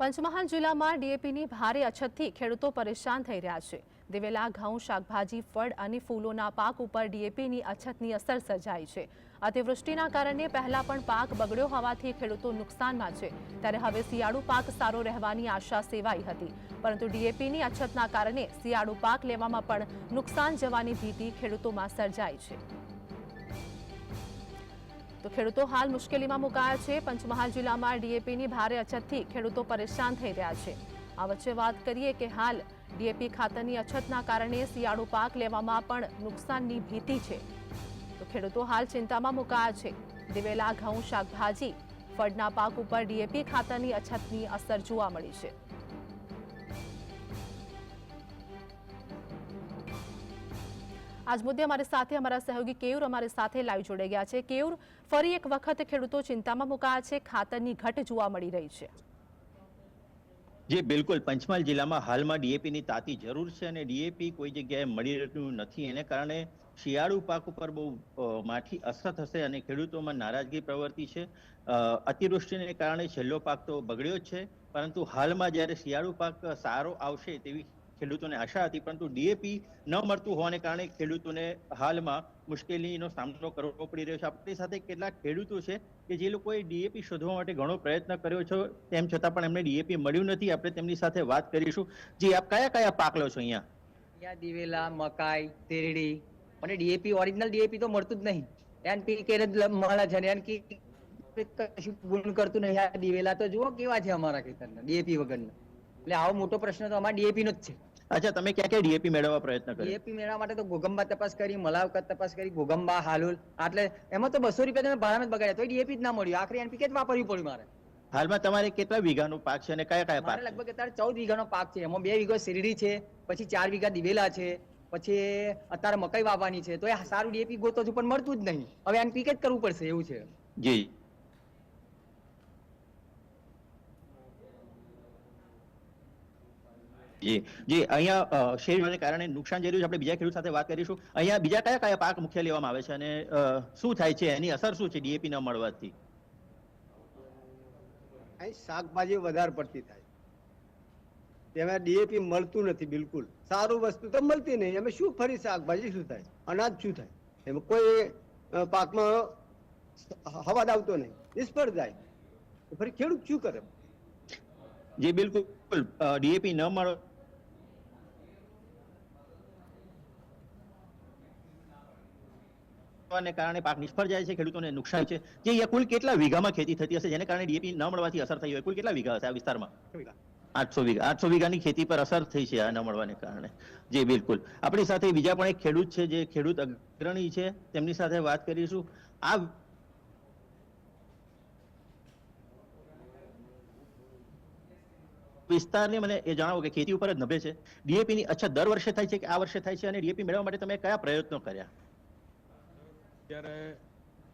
પંચમહાલ જિલ્લામાં ડીએપીની ભારે અછતથી ખેડૂતો પરેશાન થઈ રહ્યા છે. દિવેલા, ઘઉં, શાકભાજી, ફળ અને ફૂલોના પાક ઉપર ડીએપીની અછતની અસર સર્જાઈ છે. અતિવૃષ્ટિના કારણે પહેલા પણ પાક બગડ્યો હોવાથી ખેડૂતો નુકસાનમાં છે. ત્યારે હવે શિયાળુ પાક સારો રહેવાની આશા સેવાઈ હતી. પરંતુ ડીએપીની અછતના કારણે શિયાળુ પાક લેવામાં પણ નુકસાન જવાની ભીતિ ખેડૂતોમાં સર્જાઈ છે. તો ખેડૂતો હાલ મુશ્કેલીમાં મુકાયા છે. પંચમહાલ જિલ્લામાં ડીએપીની ભારે અછતથી ખેડૂતો પરેશાન થઈ રહ્યા છે. આ વચ્ચે વાત કરીએ કે હાલ ડીએપી ખાતરની અછતના કારણે શિયાળુ પાક લેવામાં પણ નુકસાનની ભીતિ છે. તો ખેડૂતો હાલ ચિંતામાં મુકાયા છે. દિવેલા, ઘઉં, શાકભાજી ફળના પાક ઉપર ડીએપી ખાતરની અછતની અસર જોવા મળી છે. આજ મુદ્દે અમારી સાથે અમારા સહયોગી કેયુર અમારી સાથે લાઈવ જોડાઈ ગયા છે. કેયુર, ફરી એક વખત ખેડૂતો ચિંતામાં મુકાયા છે. ખાતરની ઘટ જોવા મળી રહી છે. જે, બિલકુલ. પંચમહાલ જિલ્લામાં હાલમાં ડીએપીની તાતી જરૂર છે અને ડીએપી કોઈ જગ્યાએ મળી રહ્યું નથી. એને કારણે શિયાળુ પાક ઉપર બહુ માઠી અસર થશે અને ખેડૂતોમાં નારાજગી પ્રવર્તી છે. અતિવૃષ્ટિને કારણે છેલ્લો પાક તો બગડ્યો જ છે. પરંતુ હાલમાં જ્યારે શિયાળુ પાક સારો આવશે તેવી ખેડૂતોને આશા હતી, પરંતુ ડીએપી ન મળતું હોવાને કારણે ખેડૂતોને હાલમાં મુશ્કેલીનો સામનો કરવો પડી રહ્યો છે. આપણી સાથે કેટલાક ખેડૂતો છે કે જે લોકોએ ડીએપી શોધવા માટે ઘણો પ્રયત્ન કર્યો છે. તેમ છતાં પણ એમને ડીએપી મળ્યું નથી. આપણે તેમની સાથે વાત કરીશું. જી, આપ કયા કયા પાક લો છો અહીંયા? દિવેલા, મકાઈ, તેરડી અને ડીએપી, ઓરિજિનલ ડીએપી તો મળતું જ નહીં. એનપીકે જ મળે છે એનપી કશું ગુણ કરતું નહીં. આ દિવેલા તો જુઓ કેવા છે અમારા ખેતરના, ડીએપી વગરના. એટલે આવો મોટો પ્રશ્ન તો અમારા ડીએપી નો જ છે. અચ્છા તમે ક્યાં ક્યાં ડીએપી મેળવવા પ્રયત્ન કર્યો? ડીએપી મેળવવા માટે તો ગોગંબા તપાસ કરી મલાવકત તપાસ કરી ગોગંબા હાલુલ. એટલે એમાં તો બસો રૂપિયા તમે ભાડામાં જ બગાડ્યા તો ડીએપી જ ના મળ્યું. આખરે એનપીકે જ વાપરવી પડ્યું મારે. હાલમાં તમારે કેટલા વીઘાનો પાક છે અને કયા કયા પાક લગભગ અત્યારે ચૌદ વીઘાનો પાક છે. એમાં બે વીઘો શેરડી છે પછી ચાર વીઘા દિવેલા છે પછી અત્યારે મકાઈ વાવવાની છે. તો એ સારું ડીએપી ગોતો છું પણ મળતું જ નહીં. હવે એનપીકે જ કરવું પડશે એવું છે. જી. જી જી અહીંયા અ, કારણે નુકસાન જઈ રહ્યું છે આપણે બીજા ખેડૂત સાથે વાત કરીશું. અહીંયા બીજા કયા કયા પાક મુખ્ય લેવામાં આવે છે અને શું થાય છે એની અસર શું છે ડીએપી ન મળવાથી? અહીં શાકભાજી વધારે પડતી થાય તેમાં ડીએપી મળતું નથી બિલકુલ. સારું વસ્તુ તો મળતી નહીં. એમાં શું ફરી શાકભાજી શું થાય? અનાજ શું થાય? એમાં કોઈ પાકમાં હવાદ આવતો નહીં. નિષ્ફળ જાય. ફરી ખેડૂત શું કરે? જે બિલકુલ. ડીએપી ન મળો ને કારણે પાક નિષ્ફળ જાય છે ખેડૂતોને નુકસાન છે. જે અહીંયા કુલ કેટલા વીઘામાં ખેતી થતી હશે જેને કારણે ડીએપી ન મળવાથી અસર થઈ હોય? કુલ કેટલા વીઘા હશે આ વિસ્તારમાં? આઠસો વીઘા. આઠસો વીઘાની ખેતી પર અસર થઈ છે આ ન મળવાને કારણે. જે બિલકુલ. આપણી સાથે બીજા પણ એક ખેડૂત છે જે ખેડૂત અગ્રણી છે. તેમની સાથે વાત કરીશું. આ વિસ્તારને મને એ જણાવો કે ખેતી ઉપર જ નભે છે. ડીએપી ની અછત દર વર્ષે થાય છે કે આ વર્ષે થાય છે? અને ડીએપી મેળવવા માટે તમે કયા પ્રયત્નો કર્યા? ત્યારે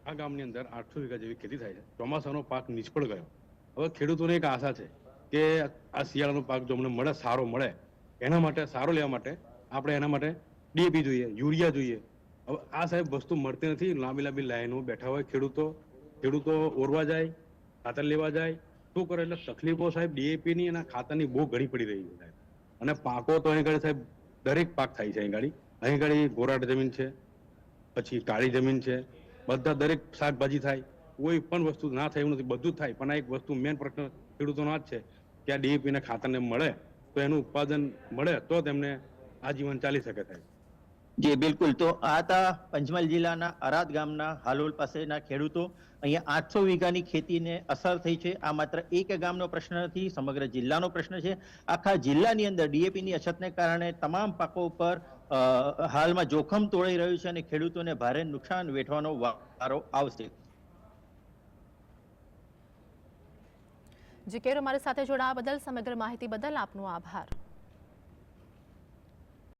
આ ગામની અંદર આઠસો વીઘા જેવી ખેતી થાય છે. ચોમાસાનો પાક નિષ્ફળ ગયો. હવે ખેડૂતોને એક આશા છે કે આ શિયાળાનો પાક જો અમને મળે, સારો મળે, એના માટે, સારો લેવા માટે આપણે એના માટે ડીએપી જોઈએ, યુરિયા જોઈએ. હવે આ સાહેબ વસ્તુ મળતી નથી. લાંબી લાંબી લાઈનો બેઠા હોય ખેડૂતો ખેડૂતો ઓરવા જાય, ખાતર લેવા જાય. શું કરે એટલે તકલીફો સાહેબ ડીએપી ની અને ખાતરની બહુ ઘણી પડી રહી છે સાહેબ. અને પાકો તો અહીં ઘડી સાહેબ દરેક પાક થાય છે અહીં ઘડી. અહીં ઘડી ગોરાટ જમીન છે પછી કાળી જમીન છે, બધા દરેક શાકભાજી થાય, કોઈ પણ વસ્તુ ના થાય એવું નથી, બધું થાય. પણ આ એક વસ્તુ મેન પ્રશ્ન ખેડૂતોનો આ જ છે કે આ ડીએપી ખાતરને મળે તો એનું ઉત્પાદન મળે તો તેમને આજીવન ચાલી શકે થાય. જી, બિલકુલ. તો આ હતા પંચમહાલ જિલ્લાના અરાદ ગામના હાલોલ પાસેના ખેડૂતો. અહીંયા આઠસો વીઘાની ખેતીને અસર થઈ છે. આ માત્ર એક ગામનો પ્રશ્ન નથી, સમગ્ર જિલ્લાનો પ્રશ્ન છે. આખા જિલ્લાની અંદર ડીએપીની અછતને કારણે તમામ પાકો ઉપર હાલમાં જોખમ તોડાઈ રહ્યું છે અને ખેડૂતોને ભારે નુકસાન વેઠવાનો વારો આવશે. જે કેર અમારી સાથે જોડાવા બદલ સમગ્ર માહિતી બદલ આપનો આભાર.